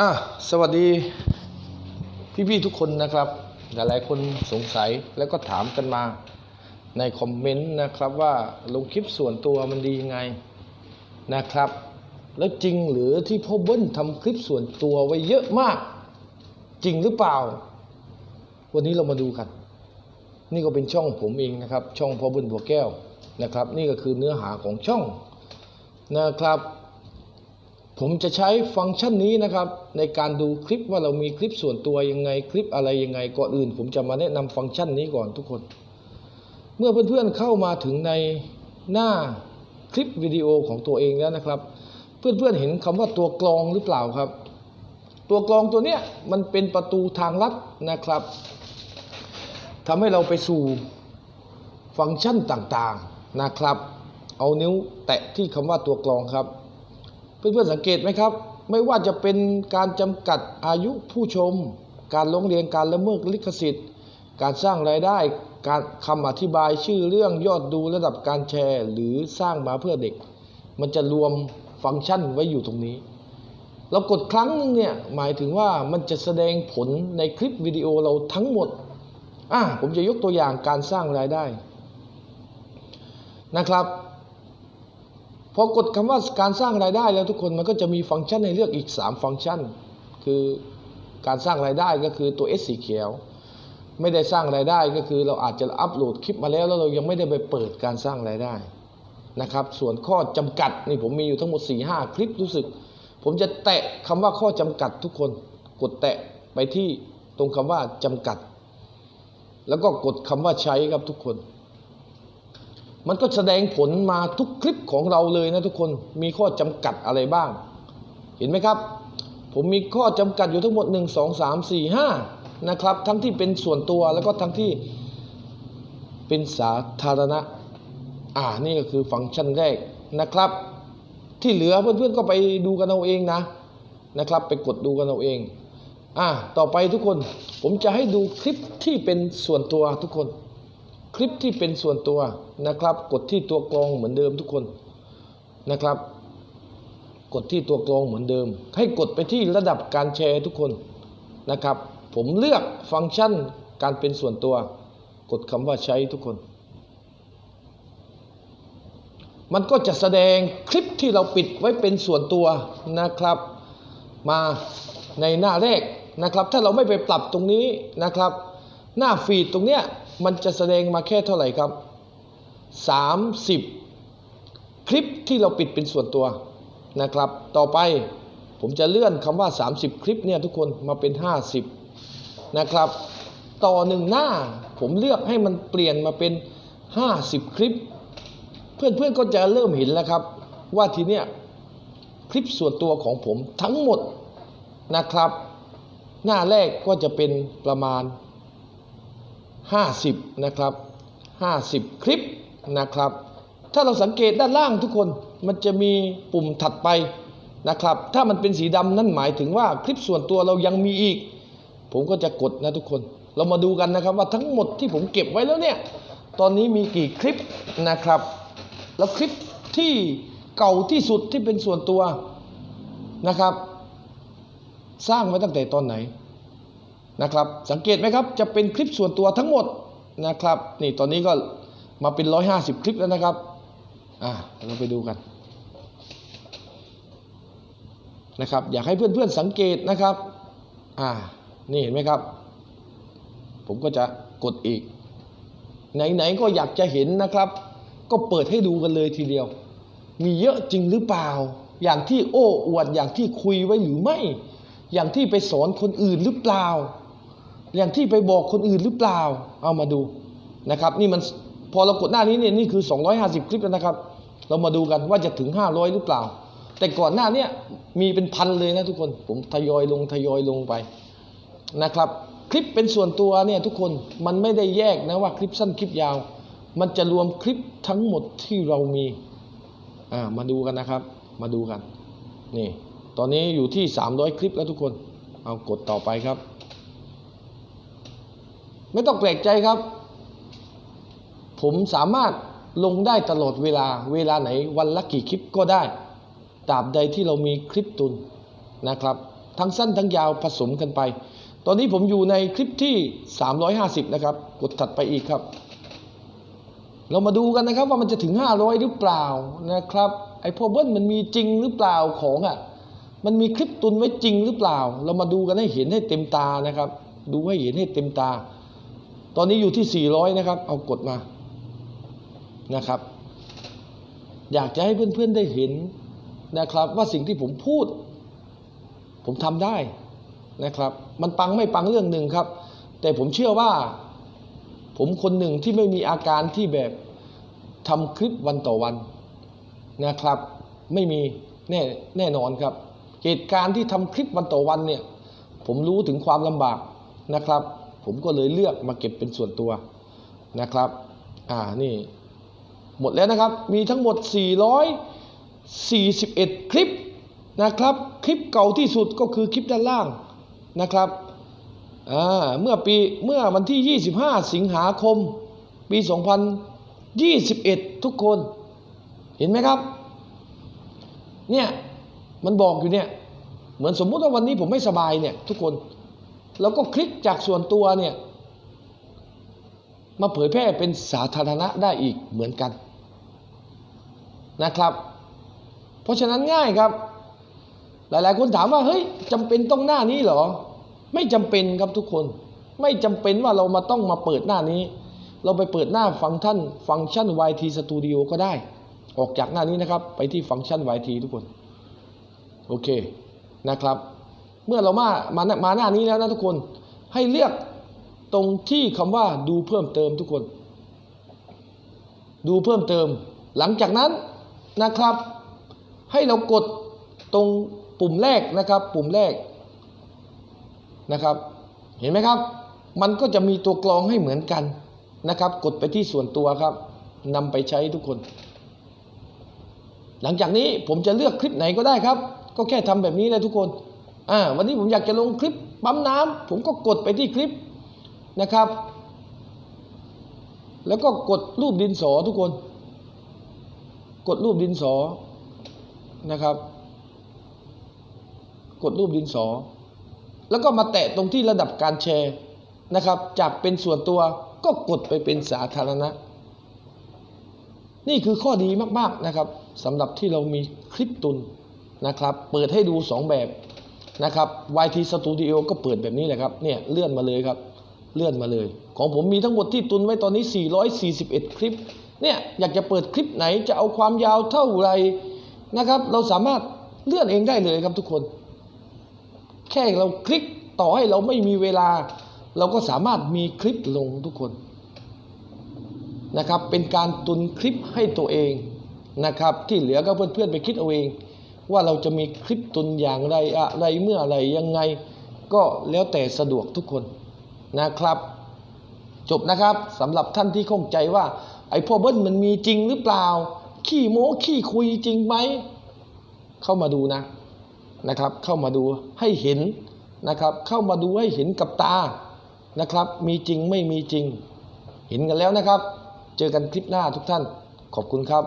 อะสวัสดีพี่ๆทุกคนนะครับ หลายๆคนสงสัยแล้วก็ถามกันมาในคอมเมนต์นะครับว่าลงคลิปส่วนตัวมันดียังไงนะครับ แล้วจริงหรือที่พ่อเบิ้ลทำคลิปส่วนตัวไว้เยอะมาก จริงหรือเปล่า วันนี้เรามาดูกัน นี่ก็เป็นช่องผมเองนะครับ ช่องพ่อเบิ้ลบัวแก้วนะครับ นี่ก็คือเนื้อหาของช่องนะครับ ผมจะใช้ฟังก์ชันนี้นะครับ ในการดูคลิปว่าเรามีคลิปส่วนตัวยังไงคลิปอะไรยังไงก่อนอื่น ผมจะมาแนะนำฟังก์ชันนี้ก่อนทุกคน เมื่อเพื่อนๆเข้ามาถึงในหน้าคลิปวิดีโอของตัวเองแล้วนะครับ เพื่อนๆเห็นคำว่าตัวกรองหรือเปล่าครับ ตัวกรองตัวเนี้ยมันเป็นประตูทางลัดนะครับทำให้เราไปสู่ฟังก์ชันต่างๆนะครับ เอานิ้วแตะที่คำว่าตัวกรองครับ เพื่อนๆสังเกตไหมครับ ไม่ว่าจะเป็นการจำกัดอายุผู้ชม การร้องเรียนการละเมิดลิขสิทธิ์ การสร้างรายได้ การคำอธิบายชื่อเรื่องยอดดูระดับการแชร์ หรือสร้างมาเพื่อเด็ก มันจะรวมฟังก์ชันไว้อยู่ตรงนี้ เรากดครั้งหนึงเนี่ยหมายถึงว่ามันจะแสดงผลในคลิปวิดีโอเราทั้งหมดอะผมจะยกตัวอย่างการสร้างรายได้นะครับ พอกดคำว่าการสร้างรายได้แล้วทุกคนมันก็จะมีฟังก์ชันให้เลือกอีก 3 ฟังก์ชัน คือการสร้างรายได้ก็คือตัว S สีเขียว ไม่ได้สร้างรายได้ก็คือเราอาจจะอัปโหลดคลิปมาแล้วแล้วเรายังไม่ได้ไปเปิดการสร้างรายได้นะครับ ส่วนข้อจำกัดนี่ผมมีอยู่ทั้งหมด 4-5 คลิปรู้สึก ผมจะแตะคำว่าข้อจำกัดทุกคน กดแตะไปที่ตรงคำว่าจำกัด แล้วก็กดคำว่าใช้ครับทุกคน มันก็แสดงผลมาทุกคลิปของเราเลยนะทุกคนมีข้อจำกัดอะไรบ้าง เห็นไหมครับ ผมมีข้อจำกัดอยู่ทั้งหมด 1 2 3 4 5นะครับทั้งที่เป็นส่วนตัวแล้วก็ทั้งที่เป็นสาธารณะอ่านี่ก็คือฟังก์ชันแรกนะครับ ที่เหลือเพื่อนๆก็ไปดูกันเอาเองนะนะครับ ไปกดดูกันเอาเองอ่าต่อไปทุกคนผมจะให้ดูคลิปที่เป็นส่วนตัวทุกคน คลิปที่เป็นส่วนตัวนะครับ กดที่ตัวกรองเหมือนเดิมทุกคนนะครับ กดที่ตัวกรองเหมือนเดิม ให้กดไปที่ระดับการแชร์ทุกคนนะครับ ผมเลือกฟังก์ชันการเป็นส่วนตัว กดคำว่าใช้ทุกคน มันก็จะแสดงคลิปที่เราปิดไว้เป็นส่วนตัวนะครับ มาในหน้าแรกนะครับ ถ้าเราไม่ไปปรับตรงนี้นะครับ หน้าฟีดตรงเนี้ย มันจะแสดงมาแค่เท่าไหร่ครับ 30 คลิปที่เราปิดเป็นส่วนตัวนะครับ ต่อไปผมจะเลื่อนคำว่า 30 คลิปเนี่ยทุกคนมาเป็น 50 นะครับ ต่อหนึ่งหน้าผมเลือกให้มันเปลี่ยนมาเป็น 50 คลิป เพื่อนๆก็จะเริ่มเห็นแล้วครับ ว่าทีเนี้ยคลิปส่วนตัวของผมทั้งหมดนะครับ หน้าแรกก็จะเป็นประมาณ 50นะครับ50 คลิปนะครับ ถ้าเราสังเกตด้านล่างทุกคนมันจะมีปุ่มถัดไปนะครับ ถ้ามันเป็นสีดำนั่นหมายถึงว่าคลิปส่วนตัวเรายังมีอีก ผมก็จะกดนะทุกคน เรามาดูกันนะครับว่าทั้งหมดที่ผมเก็บไว้แล้วเนี่ย ตอนนี้มีกี่คลิปนะครับ แล้วคลิปที่เก่าที่สุดที่เป็นส่วนตัวนะครับ สร้างมาตั้งแต่ตอนไหน นะครับสังเกตไหมครับจะเป็นคลิปส่วนตัวทั้งหมดนะครับนี่ตอนนี้ก็มาเป็น 150 คลิปแล้วนะครับอ่าเราไปดูกันนะครับอยากให้เพื่อนๆสังเกตนะครับอ่านี่เห็นไหมครับ ผมก็จะกดอีก ไหนๆก็อยากจะเห็นนะครับ ก็เปิดให้ดูกันเลยทีเดียว มีเยอะจริงหรือเปล่า อย่างที่โอ้อวดอย่างที่คุยไว้หรือไม่ อย่างที่ไปสอนคนอื่นหรือเปล่า อย่างที่ไปบอกคนอื่นหรือเปล่า เอามาดูนะครับ นี่มันพอเรากดหน้านี้เนี่ยนี่คือ 250 คลิปแล้วนะครับ เรามาดูกันว่าจะถึง 500 หรือเปล่า แต่ก่อนหน้านี้มีเป็นพันเลยนะทุกคน ผมทยอยลงทยอยลงไปนะครับ คลิปเป็นส่วนตัวเนี่ยทุกคนมันไม่ได้แยกนะว่าคลิปสั้นคลิปยาว มันจะรวมคลิปทั้งหมดที่เรามีอ่ามาดูกันนะครับ มาดูกัน นี่ ตอนนี้อยู่ที่ 300 คลิปแล้วทุกคน เอากดต่อไปครับ ไม่ต้องแปลกใจครับ ผมสามารถลงได้ตลอดเวลาเวลาไหนวันละกี่คลิปก็ได้ตราบใดที่เรามีคลิปตุนนะครับ ทั้งสั้นทั้งยาวผสมกันไป ตอนนี้ผมอยู่ในคลิปที่ 350 นะครับ กดถัดไปอีกครับ เรามาดูกันนะครับว่ามันจะถึง 500 หรือเปล่านะครับไอ้พอเบิ้ลมันมีจริงหรือเปล่าของอะมันมีคลิปตุนไว้จริงหรือเปล่า เรามาดูกันให้เห็นให้เต็มตานะครับ ดูให้เห็นให้เต็มตา ตอนนี้อยู่ที่ 400 นะครับ เอากดมานะครับ อยากจะให้เพื่อนๆได้เห็นนะครับ ว่าสิ่งที่ผมพูด ผมทำได้นะครับ มันปังไม่ปังเรื่องหนึ่งครับ แต่ผมเชื่อว่า ผมคนหนึ่งที่ไม่มีอาการที่แบบทำคลิปวันต่อวันนะครับ ไม่มีแน่แน่นอนครับ เหตุการณ์ที่ทำคลิปวันต่อวันเนี่ย ผมรู้ถึงความลำบากนะครับ ผมก็เลยเลือกมาเก็บเป็นส่วนตัวนะครับ อ่า นี่ หมดแล้วนะครับ มีทั้งหมด 441 คลิปนะครับ คลิปเก่าที่สุดก็คือคลิปด้านล่างนะครับ อ่า เมื่อปี เมื่อวันที่ 25 สิงหาคม ปี 2021 ทุกคน เห็นไหมครับ เนี่ย มันบอกอยู่เนี่ย เหมือนสมมุติว่าวันนี้ผมไม่สบายเนี่ยทุกคน แล้วก็คลิกจากส่วนตัวเนี่ยมาเผยแพร่เป็นสาธารณะได้อีกเหมือนกันนะครับ เพราะฉะนั้นง่ายครับ หลายๆ คนถามว่าเฮ้ยจำเป็นต้องหน้านี้เหรอ ไม่จำเป็นครับทุกคน ไม่จำเป็นว่าเรามาต้องมาเปิดหน้านี้ เราไปเปิดหน้าฟังก์ชันฟังก์ชัน YT Studio ก็ได้ ออกจากหน้านี้นะครับ ไปที่ฟังก์ชัน YT ทุกคน โอเคนะครับ เมื่อเรามามามาหน้านี้แล้วนะทุกคนให้เลือกตรงที่คำว่าดูเพิ่มเติมทุกคน ดูเพิ่มเติม หลังจากนั้นนะครับ ให้เรากดตรงปุ่มแรกนะครับ ปุ่มแรกนะครับ เห็นไหมครับ มันก็จะมีตัวกรองให้เหมือนกันนะครับ กดไปที่ส่วนตัวครับนำไปใช้ทุกคน หลังจากนี้ผมจะเลือกคลิปไหนก็ได้ครับ ก็แค่ทำแบบนี้เลยทุกคน อ่าวันนี้ผมอยากจะลงคลิปปั๊มน้ำผมก็กดไปที่คลิปนะครับ แล้วก็กดรูปดินสอทุกคน กดรูปดินสอนะครับ กดรูปดินสอ แล้วก็มาแตะตรงที่ระดับการแชร์นะครับ จากเป็นส่วนตัวก็กดไปเป็นสาธารณะ นี่คือข้อดีมาก ๆ นะครับสำหรับที่เรามีคลิปตุนนะครับ เปิดให้ดู 2 แบบ นะครับ YT Studio ก็เปิดแบบนี้แหละครับเนี่ยเลื่อนมาเลยครับ เลื่อนมาเลย ของผมมีทั้งหมดที่ตุนไว้ตอนนี้ 441 คลิปเนี่ยอยากจะเปิดคลิปไหนจะเอาความยาวเท่าไรนะครับ เราสามารถเลื่อนเองได้เลยครับทุกคน แค่เราคลิกต่อให้เราไม่มีเวลา เราก็สามารถมีคลิปลงทุกคนนะครับเป็นการตุนคลิปให้ตัวเองนะครับที่เหลือก็เพื่อนๆไปคิดเอาเอง ว่าเราจะมีคลิปตุนอย่างไรอะไรเมื่ออะไรยังไง ก็แล้วแต่สะดวกทุกคนนะครับ จบนะครับสำหรับท่านที่ข้องใจว่า ไอ้พ่อเบิ้ลมันมีจริงหรือเปล่า ขี้โม้ขี้คุยจริงไหม เข้ามาดูนะนะครับ เข้ามาดูให้เห็นนะครับ เข้ามาดูให้เห็นกับตานะครับ มีจริงไม่มีจริง เห็นกันแล้วนะครับ เจอกันคลิปหน้าทุกท่าน ขอบคุณครับ